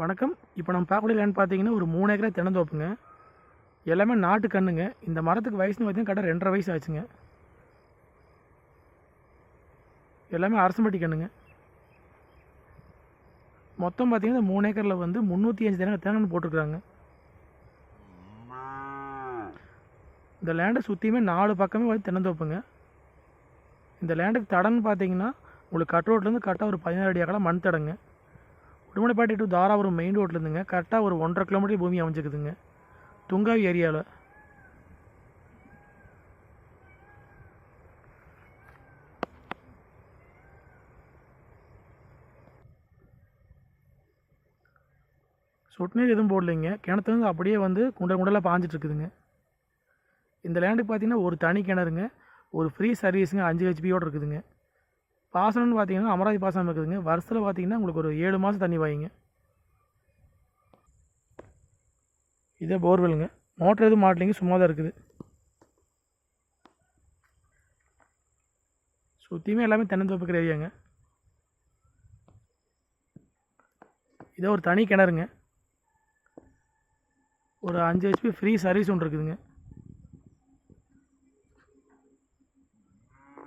வணக்கம். இப்போ நம்ம பார்க்கக்கூடிய லேண்ட் பார்த்தீங்கன்னா ஒரு மூணு ஏக்கரை தென்னந்தோப்புங்க. எல்லாமே நாட்டு கண்ணுங்க. இந்த மரத்துக்கு வயசுன்னு பார்த்தீங்கன்னா கரெக்டாக ரெண்டரை வயசு ஆச்சுங்க. எல்லாமே அரசம்பட்டி கண்ணுங்க. மொத்தம் பார்த்தீங்கன்னா இந்த மூணு ஏக்கரில் வந்து முந்நூற்றி அஞ்சு தேங்காய் தேங்காய் போட்டிருக்குறாங்க. இந்த லேண்டை சுற்றியுமே நாலு பக்கமே வந்து தென்னந்தோப்புங்க. இந்த லேண்டுக்கு தடன்னு பார்த்தீங்கன்னா உங்களுக்கு கட் ரோட்லேருந்து கரெக்டாக ஒரு பதினாறு அடி அகலம் மண் தடங்க. உடுமலைப்பேட்டை டு தாராபுரம் மெயின் ரோட்லேருந்துங்க கரெக்டாக ஒரு ஒன்றரை கிலோமீட்டர் பூமி அமைஞ்சிக்குதுங்க துங்காவி ஏரியாவில் சொட்டு நீர் எதுவும் போடலைங்க. கிணத்துலேருந்து அப்படியே வந்து குண்டல் குண்டலாக பாஞ்சிட்ருக்குதுங்க இந்த லேண்டுக்கு பார்த்தீங்கன்னா ஒரு தனி கிணறுங்க. ஒரு ஃப்ரீ சர்வீஸுங்க அஞ்சு ஹெச்பியோடு இருக்குதுங்க. பாசனம்னு பார்த்தீங்கன்னா அமராவதி பாசனம் இருக்குதுங்க. வருஷத்தில் பார்த்தீங்கன்னா உங்களுக்கு ஒரு ஏழு மாதம் தண்ணி வாங்கிங்க இதே போர்வெல்லுங்க மோட்டர் எதுவும் மாட்டலிங்க சும்மா தான் இருக்குது. சுற்றியுமே எல்லாமே தென்னந்தோப்புக்கிற ஏரியாங்க. இதே ஒரு தனி கிணறுங்க. ஒரு அஞ்சு ஹெச்பி ஃப்ரீ சர்வீஸ் ஒன்று இருக்குதுங்க.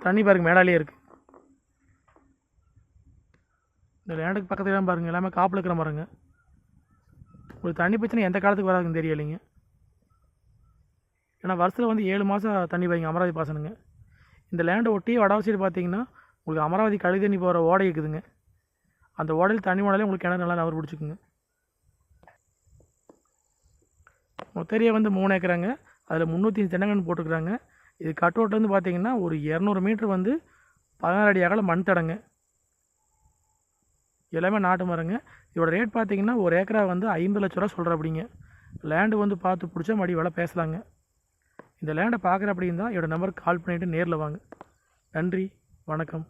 தண்ணி பாருங்க மேடாலேயே இருக்குது இந்த லேண்டுக்கு பக்கத்தில் தான் பாருங்கள் எல்லாமே காப்பில் இருக்கிற மரங்க. ஒரு தண்ணி பிரச்சனை எந்த காலத்துக்கு வராதுன்னு தெரியலைங்க. ஏன்னா வருஷத்தில் வந்து ஏழு மாதம் தண்ணி வைங்க அமராவதி பாசனுங்க. இந்த லேண்டை ஒட்டி வடவ சைடு பார்த்தீங்கன்னா உங்களுக்கு அமராவதி கழி தண்ணி போகிற ஓடை இருக்குதுங்க. அந்த ஓடையில் தண்ணி ஓடலே உங்களுக்கு கிணறு நல்லா நவர் பிடிச்சிக்குங்க. மொத்தரியா வந்து மூணு ஏக்கராங்க. அதில் முந்நூற்றி தென்னங்கன்று போட்டுக்கிறாங்க இது கட்டோட்டிலேருந்து பார்த்தீங்கன்னா ஒரு இரநூறு மீட்ரு வந்து பதினாறு அடி அகல மண் தடங்க. எல்லாமே நாட்டு மரங்க. இதோட ரேட் பார்த்தீங்கன்னா ஒரு ஏக்கரா வந்து ஐம்பது லட்ச ரூபா சொல்கிற அப்படிங்க லேண்டு வந்து பார்த்து பிடிச்சா மடி வில பேசலாங்க. இந்த லேண்டை பார்க்குற அப்படின்னா என்னோடய நம்பருக்கு கால் பண்ணிவிட்டு நேரில் வாங்க. நன்றி வணக்கம்.